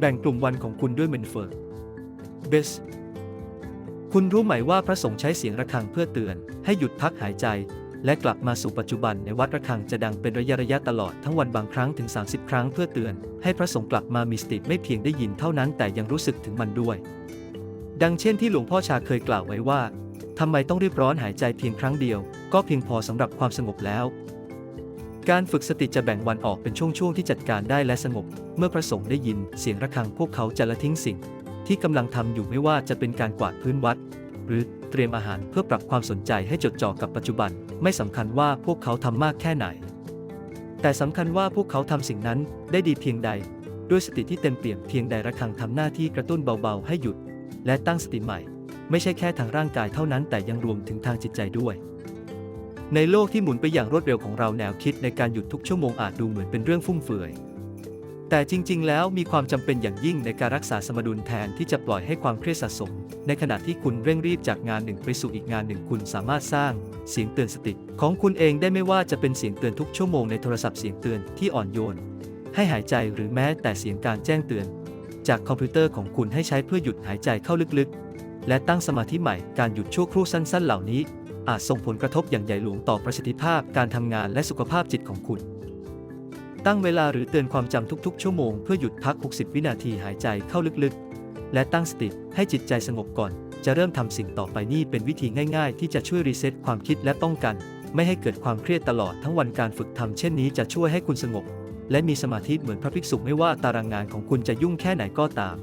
แบ่งกลุ่มวันของคุณด้วยเมนเฟอร์เบสคุณรู้ไหมว่าพระสงฆ์ใช้เสียงระฆังเพื่อเตือน ให้หยุดพักหายใจ และกลับมาสู่ปัจจุบันในวัดระฆังจะดังเป็นระยะระยะตลอดทั้งวันบางครั้งถึง 30 ครั้งเพื่อเตือน ให้พระสงฆ์กลับมามีสติไม่เพียงได้ยินเท่านั้นแต่ยังรู้สึกถึงมันด้วย ดังเช่นที่หลวงพ่อชาเคยกล่าวไว้ว่าทำไมต้องรีบร้อนหายใจเพียงครั้งเดียว ก็เพียงพอสำหรับความสงบแล้ว การฝึกสติจะแบ่งวันออกเป็นช่วงๆที่จัดการได้และสงบ เมื่อพระสงฆ์ได้ยินเสียงระฆังพวกเขาจะละทิ้งสิ่ง ที่กำลังทำอยู่ไม่ว่าจะเป็นการกวาดพื้นวัด หรือเตรียมอาหารเพื่อปรับความสนใจให้จดจ่อกับปัจจุบัน ไม่สำคัญว่าพวกเขาทำมากแค่ไหน แต่สำคัญว่าพวกเขาทำสิ่งนั้นได้ดีเพียงใด ด้วยสติที่เต็มเปี่ยมเพียงใดระฆังทำหน้าที่กระตุ้นเบาๆ ให้หยุด และตั้งสติใหม่ ไม่ใช่แค่ทางร่างกายเท่านั้นแต่ยังรวมถึงทางจิตใจด้วย ในโลกที่หมุนไปอย่างรวดเร็วของเราแนวคิดในการหยุดทุกชั่วโมงอาจดูเหมือนเป็นเรื่องฟุ่มเฟือย แต่จริง ๆ แล้วมีความจำเป็นอย่างยิ่งในการรักษาสมดุลแทนที่จะปล่อยให้ความเครียดสะสม ในขณะที่คุณเร่งรีบจากงานหนึ่งไปสู่อีกงานหนึ่งคุณสามารถสร้าง เสียงเตือนสติ ของคุณเองได้ไม่ว่าจะเป็นเสียงเตือนทุกชั่วโมงในโทรศัพท์เสียงเตือนที่อ่อนโยน ให้หายใจหรือแม้แต่เสียงการแจ้งเตือน จากคอมพิวเตอร์ของคุณให้ใช้เพื่อหยุดหายใจเข้าลึกๆ และตั้งสมาธิใหม่การหยุดชั่วครู่สั้น ๆ เหล่านี้ อาจส่งผลกระทบอย่างใหญ่หลวงต่อประสิทธิภาพการทำงานและสุขภาพจิตของคุณ ตั้งเวลาหรือเตือนความจำทุกๆ ชั่วโมงเพื่อหยุดพัก 60 วินาทีหายใจเข้าลึกๆ และตั้งสติให้จิตใจสงบก่อน จะเริ่มทำสิ่งต่อไปนี่เป็นวิธีง่ายๆ ที่จะช่วยรีเซ็ตความคิดและป้องกัน ไม่ให้เกิดความเครียดตลอดทั้งวันการฝึกทำเช่นนี้จะช่วยให้คุณสงบ และมีสมาธิเหมือนพระภิกษุไม่ว่าตารางงานของคุณจะยุ่งแค่ไหนก็ตาม